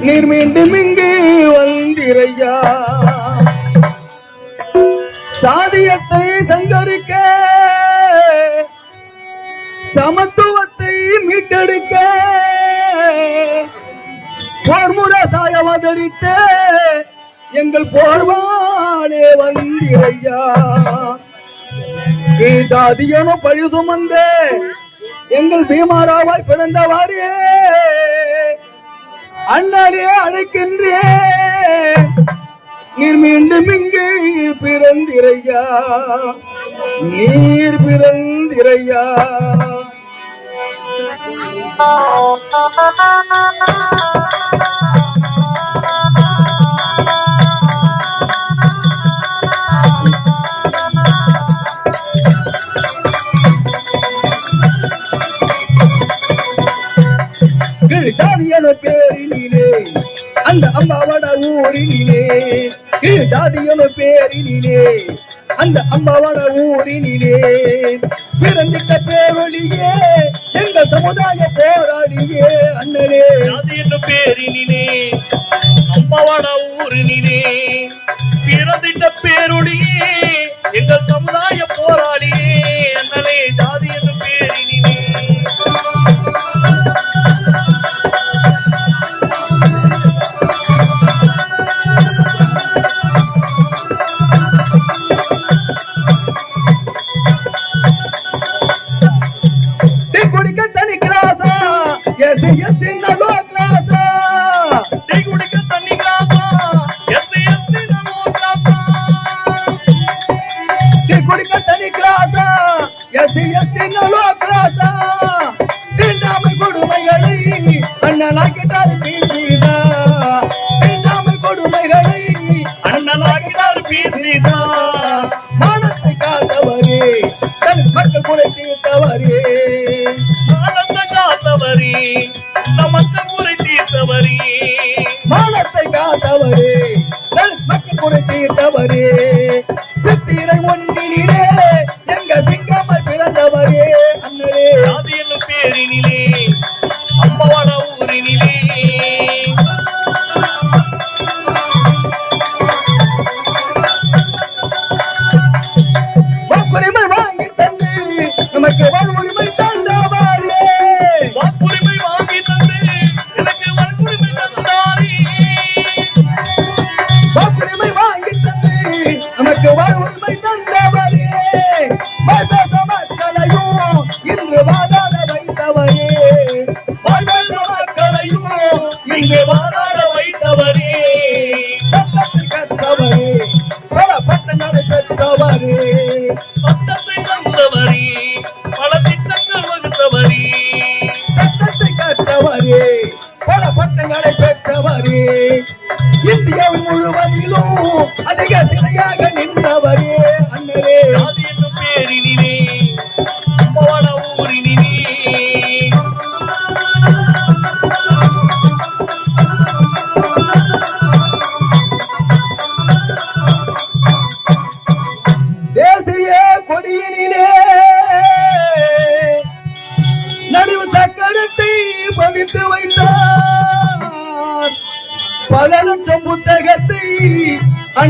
நீர் மீண்டும் இங்கு வந்திரையா. சாதியத்தை சங்கரிக்க சமத்துவத்தை மீட்டெடுக்க போர்முறை சாயம் அதரித்த எங்கள் போர்வாளே வந்திரையா. சாதியனும் பழி சுமந்த எங்கள் பீமாராவாய் பிறந்தவாரே அண்ணாலே அழைக்கின்றே நீர் மீண்டும் இங்கு பிறந்திரையா? நீர் பிறந்திரையா? கீழ்தாதியன பேரினிலே அம்மாவட ஊரினிலே கீழ்தாதியன பேரினிலே. அந்த அம்மாவட ஊரினிலே பிறந்திட்ட பேரொழியே எங்க சமுதாய போராடியே அண்ணனே அது என்ன பேரினிலே குறை தீர்த்தவரே பல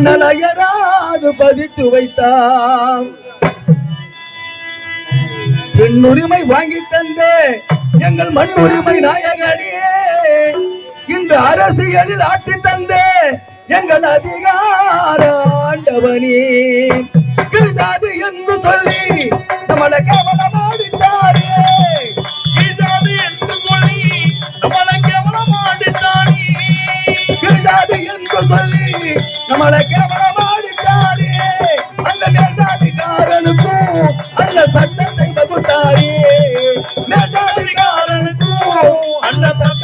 அண்ணலையராது பதித்து வைத்தார் பெண்ணுரிமை வாங்கி தந்த எங்கள் மண் உரிமை நாயகனே. இன்று அரசியலில் ஆட்சி தந்த எங்கள் அதிகார ஆண்டவனே. கிருதாது என்று சொல்லி நம்மளை கவனமாடித்தாரே கீழாது என்று சொல்லி நம்மளை கவனமாடித்தாரே கிருதாது என்று சொல்லி நம்மளை கவனமாடித்தாரே அந்த மேலாதிகாரனுக்கும் அந்த சட்டத்தை வகுத்தாரே மேலாதிகாரனுக்கும் அந்த சட்ட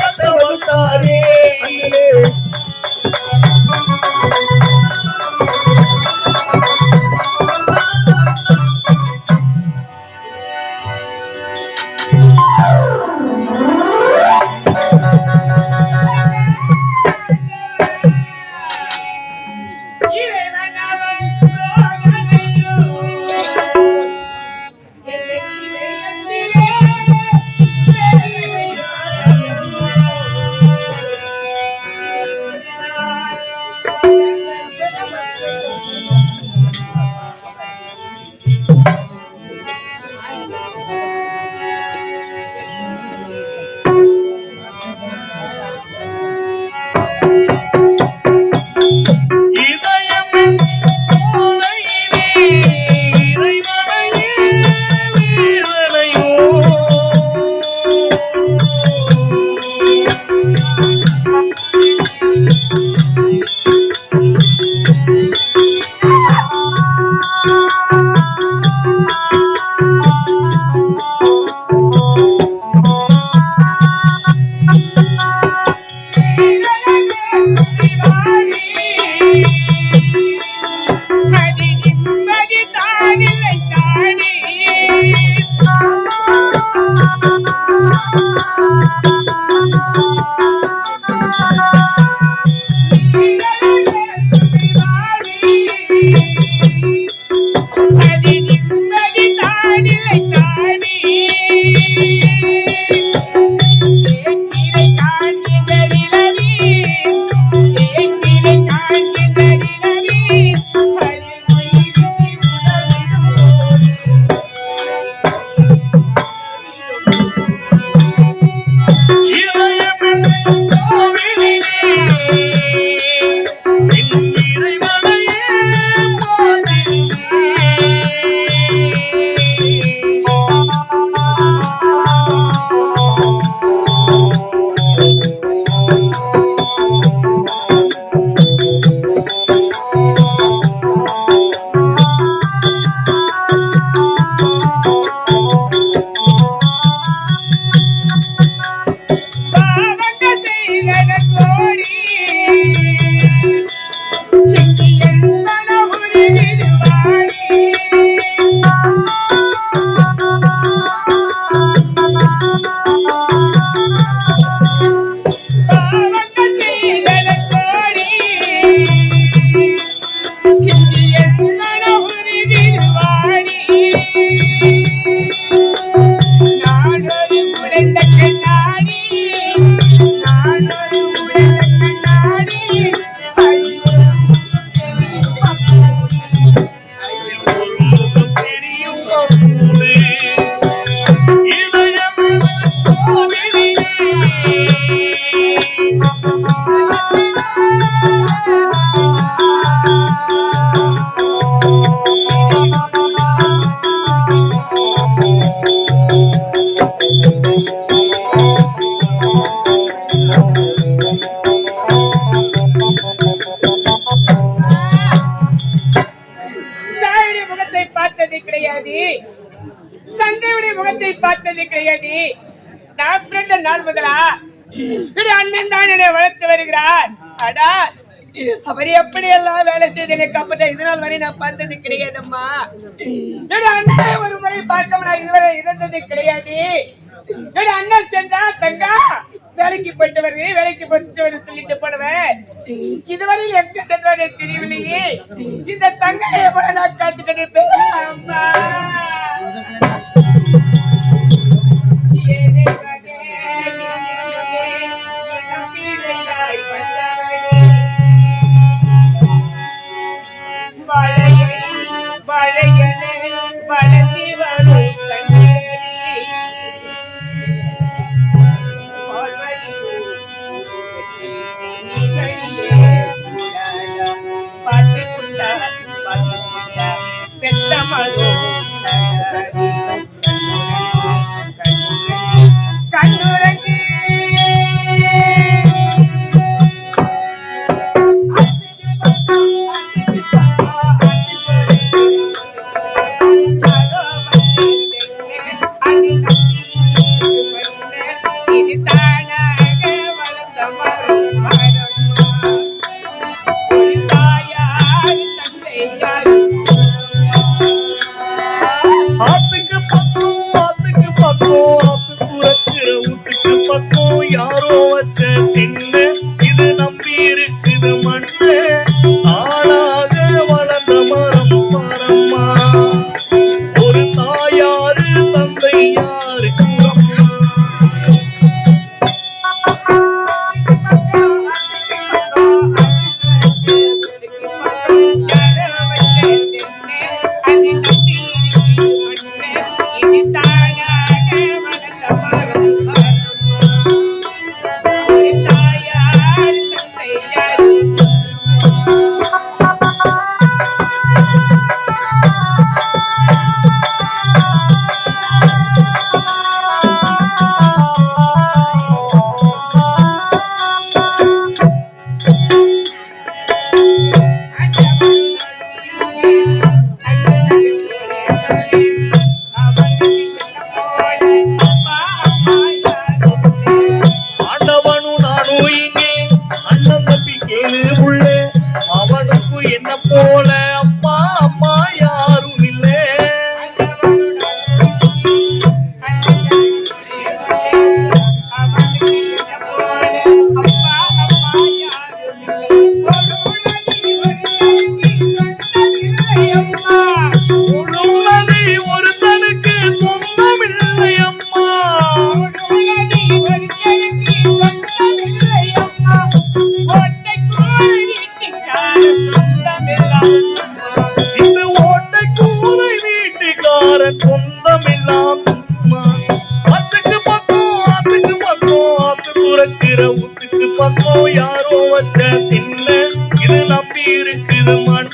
வேலைக்கு போயிட்டு வருகிறேன் வேலைக்கு போயிட்டு சொல்லிட்டு போடுவேன் இதுவரை எப்படி சென்றானே தெரியவில்லையே. இந்த தங்கையை நான் காத்துக்கிட்டு இருப்பேன் Amen. இது இருக்குது மண்.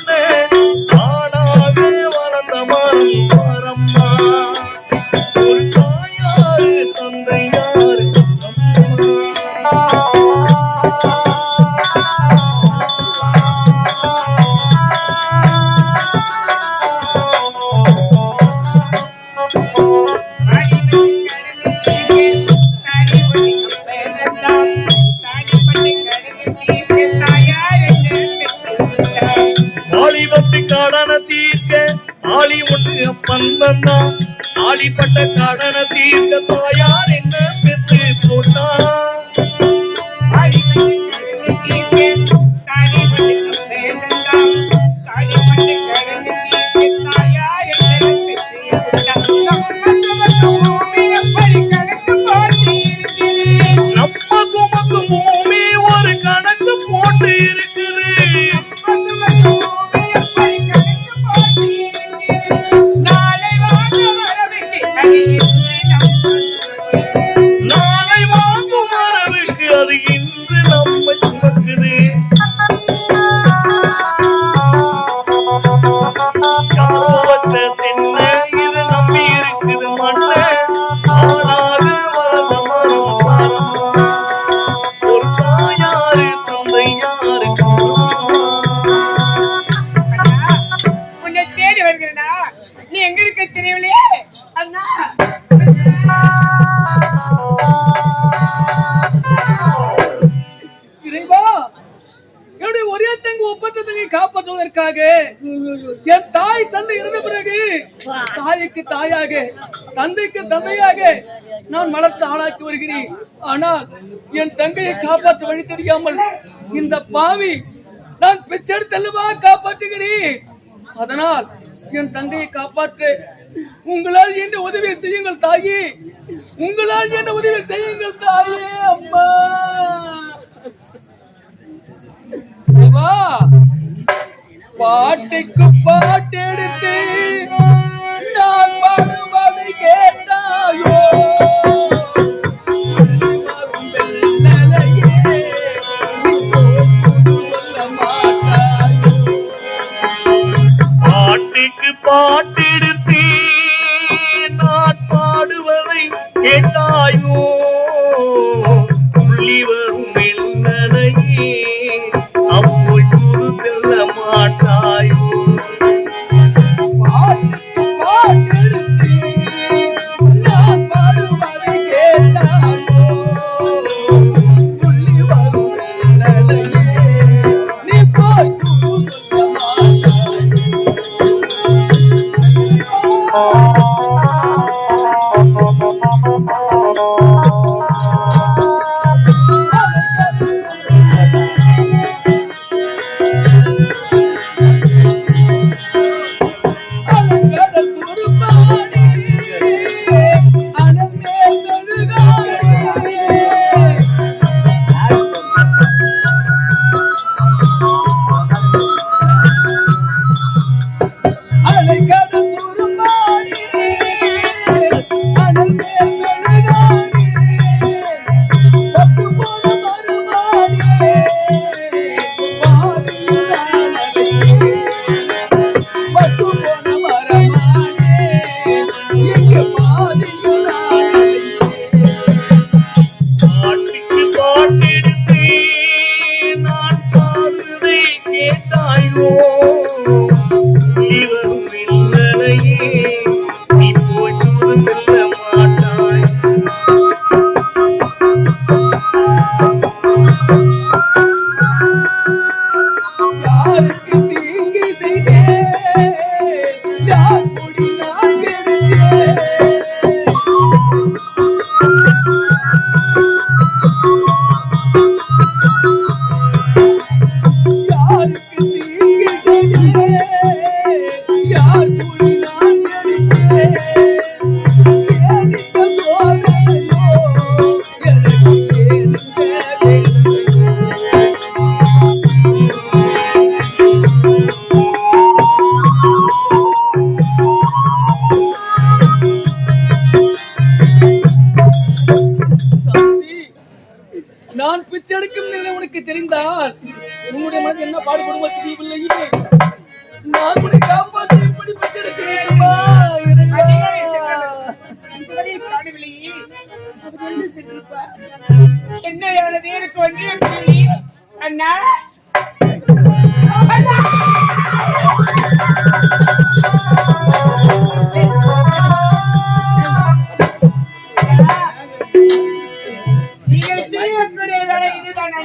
தேடி வருகிறனா நீ எங்க இருக்க தெரியலையே அண்ணா. இறைவா என்னுடைய ஒரே தங்க ஒப்பந்தத்தை காப்பாற்றுவதற்காக என் தாய் தந்தை இருந்த பிறகு தாய்க்கு தாயாக தந்தைக்கு தந்தையாக நான் வளர்த்து ஆளாக்கி வருகிறேன். ஆனால் என் தங்கையை காப்பாற்ற வழி தெரியாமல் இந்த பாவி நான் பிச்செடுத்தல்லவா காப்பாற்றுகிறேன். அதனால் என் தங்கையை காப்பாற்று உங்களால் என்ன உதவி செய்யுங்கள் தாயே. உங்களால் என்ன உதவி செய்யுங்கள் தாயே அம்மா. வா. பாட்டுக்கு பாட்டு எடுத்து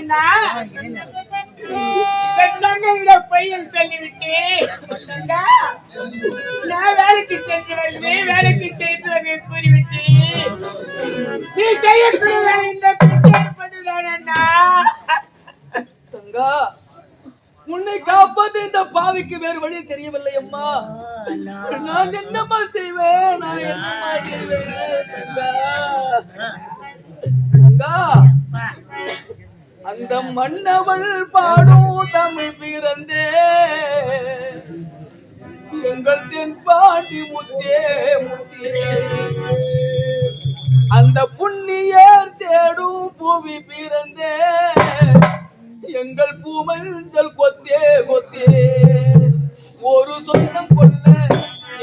சொன்னா பெத்தவங்க பையன் சொல்லிவிட்டேன் நான் வேலைக்கு சென்று வருவேன் வேலைக்கு சென்று வருவேன் கூறிவிட்டு நீ செய்யக்கூடிய வேலை இந்த பெற்றெடுப்பதுதானா தங்கா உன்னை காப்பாத்து இந்த பாவிக்கு வேறு வழி தெரியவில்லை அம்மா. நான் என்னம்மா செய்வேன்? நான் என்னம்மா செய்வேன் தம் மன்னவள் பாடும் தமிழ் பிறந்தே. எங்கள் தென் பாண்டி முத்தே முத்தியே அந்த புண்ணியர் தேடும் புவி பிறந்தே. எங்கள் பூமஞ்சல் கொத்தே கொத்தே. ஒரு சொந்தம் கொள்ள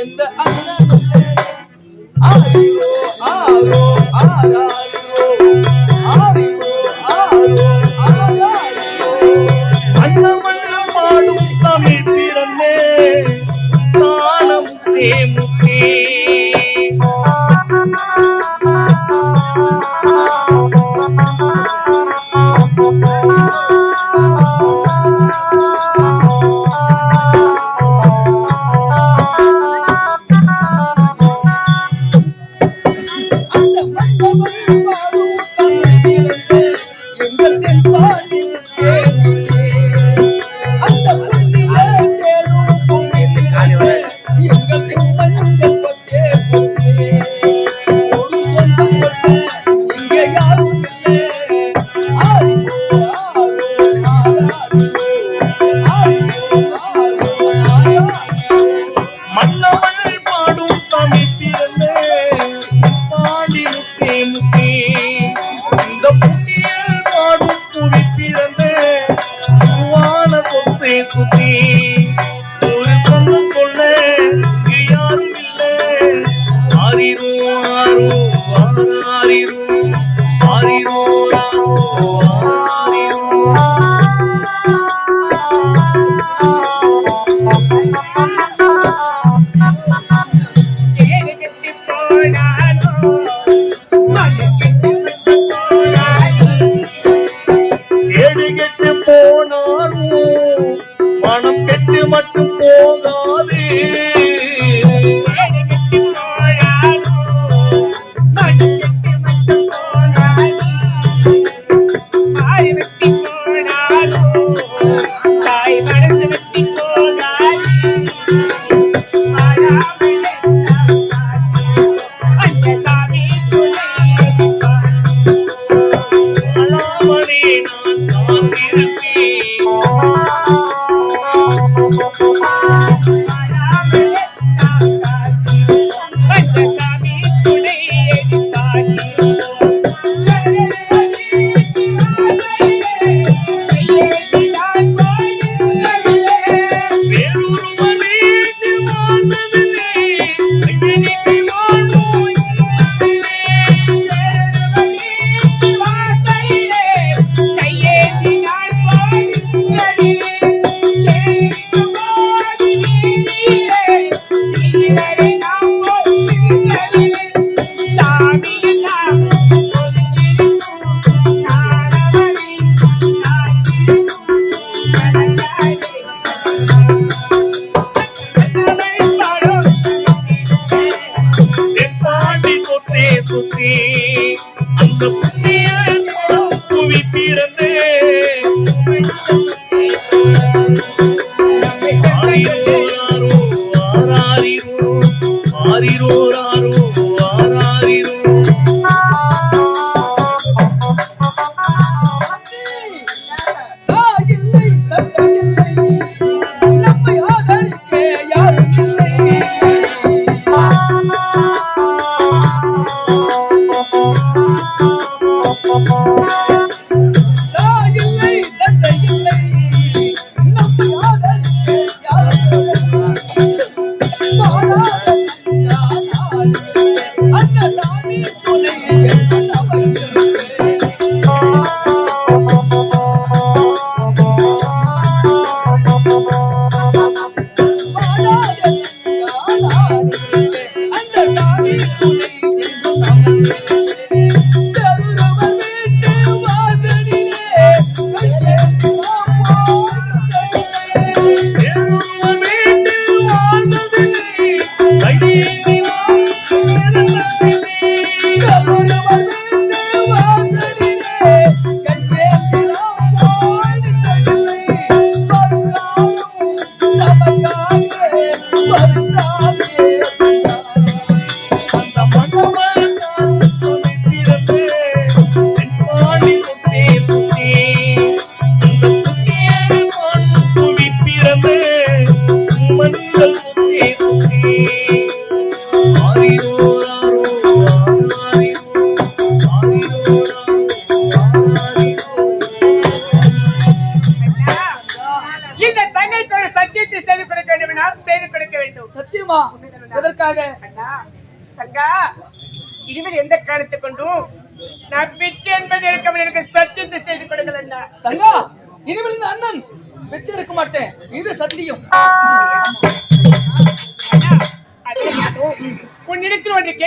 இந்த அண்ணன் Lord. Thank you. Thank.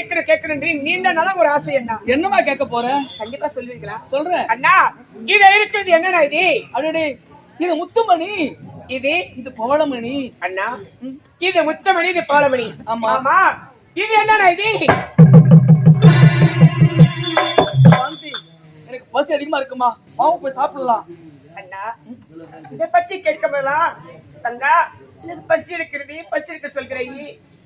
கேட்கிற கேட்கிறேன் நீண்ட நாளா ஒரு ஆசை அண்ணா. என்னமா கேட்க போற? கண்டிப்பா சொல்லுவீங்களா? சொல்றேன் அண்ணா இது இருக்கிறது என்னண்ணா இது? அடடே இது முத்துமணி. இது? இது பவளமணி. அண்ணா இது முத்தமணி இது பாலமணி ஆமா. ஆமா. இது என்னண்ணா இது? எனக்கு பசி அதிகமா இருக்குமா? வாங்க போய் சாப்பிடலாம். அண்ணா இத பத்தி கேட்கலாம் தங்கா எனக்கு பசி இருக்கிறது பசி இருக்க சொல்கிறீ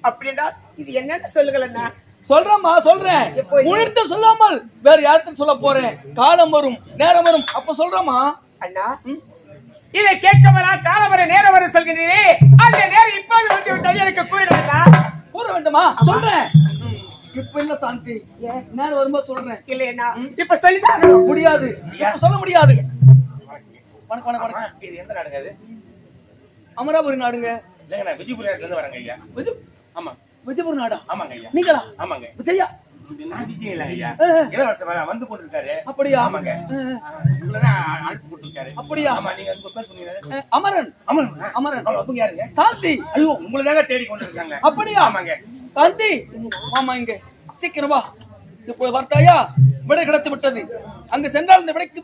அப்படின்னா இது என்னன்னு சொல்லுங்கள் அண்ணா. சொல்றேம்மா சொல்றேன்? உன்னிடத்த சொல்லாமல் வேற யார்கிட்ட சொல்ல போறேன். காலம் வரும் நேரம் வரும். அப்ப சொல்றேம்மா. அண்ணா இதை கேட்கவரா காலம் வர நேரம் வர சொல்கிறீரே? அந்த நேரம் இப்போது வந்து விட்டது எனக்கு கூறினா கூற வேண்டுமா? சொல்றேன். இப்ப இல்ல சாந்தி? நேரம் வரும்போது சொல்றேன். இல்லையா இப்ப சொல்லிதான் முடியாது. இப்ப சொல்ல முடியாது. வணக்கம் வணக்கம் வணக்கம். இது எந்த நாடுங்க இது அமராபுரி நாடுங்க. இல்லைங்க நான் விஜயபுரத்துல இருந்து வரேங்க ஐயா. விஜய் ஆமா. விஜயபுரம் நாடா? ஆமாங்க ஐயா. நீங்களா? ஆமாங்க. விஜயா? நான் விஜய் ஐயா? இளவரசர் வந்து கொண்டிருக்காரு அப்படியா? ஆமாங்க. உங்களதான் அழைச்சு போட்டிருக்காரு. அப்படியா? ஆமா நீங்க பேசுனீங்க அமரன். அமரன். அமரன். அவங்க யாருங்க? சாந்தி. ஐயோ உங்களதாங்க தேடி கொண்டிருக்காங்க. அப்படியா? ஆமாங்க. சாந்தி. ஆமா இங்க. சீக்கிரமா இப்போ வார்த்தாயா? விடை கிடைத்து விட்டது. அங்கு சென்றால் இந்த விடைக்கு